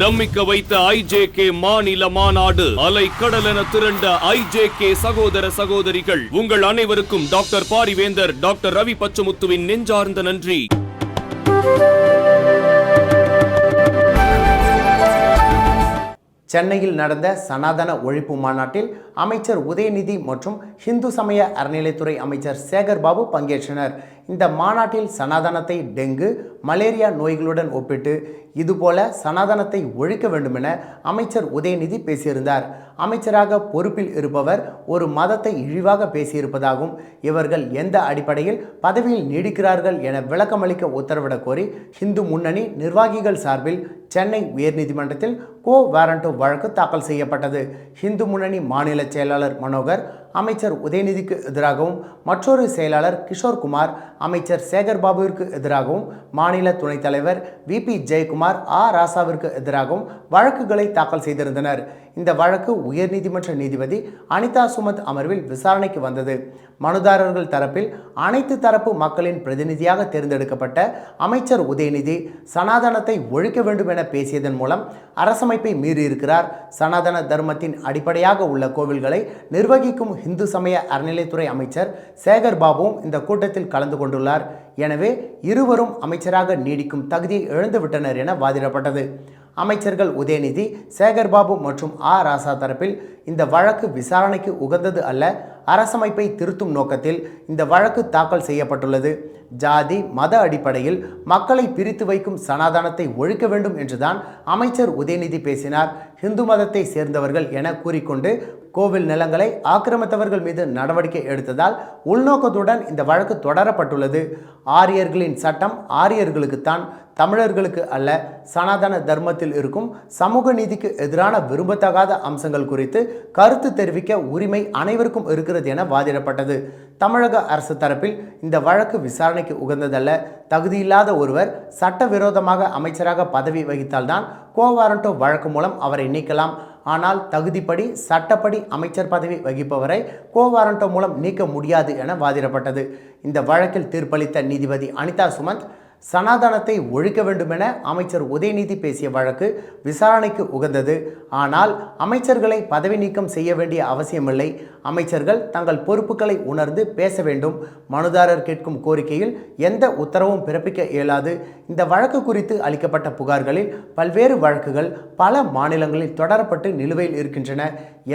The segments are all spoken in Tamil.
பிரமிக்க வைத்த ஐஜேகே மாநில மாநாடு அலை கடலென திரண்ட ஐஜேகே சகோதர சகோதரிகள் உங்கள் அனைவருக்கும் டாக்டர் பாரிவேந்தர் டாக்டர் ரவி பச்சமுத்துவின் நெஞ்சார்ந்த நன்றி. சென்னையில் நடந்த சனாதன ஒழிப்பு மாநாட்டில் அமைச்சர் உதயநிதி மற்றும் ஹிந்து சமய அறநிலைத்துறை அமைச்சர் சேகர் பாபு பங்கேற்றனர். இந்த மாநாட்டில் சனாதனத்தை டெங்கு மலேரியா நோய்களுடன் ஒப்பிட்டு இதுபோல சனாதனத்தை ஒழிக்க வேண்டுமென அமைச்சர் உதயநிதி பேசியிருந்தார். அமைச்சராக பொறுப்பில் இருப்பவர் ஒரு மதத்தை இழிவாக பேசியிருப்பதாகவும் இவர்கள் எந்த அடிப்படையில் பதவியில் நீடிக்கிறார்கள் என விளக்கமளிக்க உத்தரவிடக் கோரி ஹிந்து முன்னணி நிர்வாகிகள் சார்பில் சென்னை உயர்நீதிமன்றத்தில் கோ வாரண்டோ வழக்கு தாக்கல் செய்யப்பட்டது. இந்து முன்னணி மாநில செயலாளர் மனோகர் அமைச்சர் உதயநிதிக்கு எதிராகவும் மற்றொரு செயலாளர் கிஷோர்குமார் அமைச்சர் சேகர் பாபுவிற்கு எதிராகவும் மாநில துணைத் தலைவர் வி பி ஜெயக்குமார் ஆ. ராசாவிற்கு எதிராகவும் வழக்குகளை தாக்கல் செய்திருந்தனர். இந்த வழக்கு உயர்நீதிமன்ற நீதிபதி அனிதா சுமத் அமர்வில் விசாரணைக்கு வந்தது. மனுதாரர்கள் தரப்பில் அனைத்து தரப்பு மக்களின் பிரதிநிதியாக தேர்ந்தெடுக்கப்பட்ட அமைச்சர் உதயநிதி சனாதனத்தை ஒழிக்க வேண்டும் என பேசியதன் மூலம் அரசமைப்பை மீறியிருக்கிறார். சனாதன தர்மத்தின் அடிப்படையாக உள்ள கோவில்களை நிர்வகிக்கும் இந்து சமய அறநிலைத்துறை அமைச்சர் சேகர் பாபுவும் இந்த கூட்டத்தில் கலந்து கொண்டுள்ளார். எனவே இருவரும் அமைச்சராக நீடிக்கும் தகுதியை இழந்துவிட்டனர் என வாதிடப்பட்டது. அமைச்சர்கள் உதயநிதி சேகர்பாபு மற்றும் ஆ. ராசா தரப்பில் இந்த வழக்கு விசாரணைக்கு உகந்தது அல்ல. அரசமைப்பை திருத்தும் நோக்கத்தில் இந்த வழக்கு தாக்கல் செய்யப்பட்டுள்ளது. ஜாதி மத அடிப்படையில் மக்களை பிரித்து வைக்கும் சனாதனத்தை ஒழிக்க வேண்டும் என்றுதான் அமைச்சர் உதயநிதி பேசினார். இந்து மதத்தை சேர்ந்தவர்கள் என கூறிக்கொண்டு கோவில் நிலங்களை ஆக்கிரமித்தவர்கள் மீது நடவடிக்கை எடுத்ததால் உள்நோக்கத்துடன் இந்த வழக்கு தொடரப்பட்டுள்ளது. ஆரியர்களின் சட்டம் ஆரியர்களுக்குத்தான் தமிழர்களுக்கு அல்ல சனாதன தர்மத்தில் இருக்கும் சமூக நீதிக்கு எதிரான விரும்பத்தகாத அம்சங்கள் குறித்து கருத்து தெரிவிக்க உரிமை அனைவருக்கும் இருக்கிறது என வாதிடப்பட்டது. தமிழக அரசு தரப்பில் இந்த வழக்கு விசாரணைக்கு உகந்ததல்ல. தகுதியில்லாத ஒருவர் சட்டவிரோதமாக அமைச்சராக பதவி வகித்தால்தான் கோவாரண்டோ வழக்கு மூலம் அவரை நீக்கலாம். ஆனால் தகுதிப்படி சட்டப்படி அமைச்சர் பதவி வகிப்பவரை கோவாரண்டோ மூலம் நீக்க முடியாது என வாதிடப்பட்டது. இந்த வழக்கில் தீர்ப்பளித்த நீதிபதி அனிதா சுமந்த் சனாதனத்தை ஒழிக்க வேண்டுமென அமைச்சர் உதயநிதி பேசிய வழக்கு விசாரணைக்கு உகந்தது. ஆனால் அமைச்சர்களை பதவி நீக்கம் செய்ய வேண்டிய அவசியமில்லை. அமைச்சர்கள் தங்கள் பொறுப்புகளை உணர்ந்து பேச வேண்டும். மனுதாரர் கேட்கும் கோரிக்கையில் எந்த உத்தரவும் பிறப்பிக்க இயலாது. இந்த வழக்கு குறித்து அளிக்கப்பட்ட புகார்களில் பல்வேறு வழக்குகள் பல மாநிலங்களில் தொடரப்பட்டு நிலுவையில் இருக்கின்றன.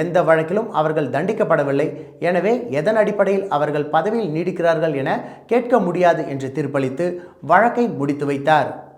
எந்த வழக்கிலும் அவர்கள் தண்டிக்கப்படவில்லை. எனவே எதன் அடிப்படையில் அவர்கள் பதவியில் நீடிக்கிறார்கள் என கேட்க முடியாது என்று தீர்ப்பளித்து வழக்கை வழக்கை முடித்து வைத்தார்.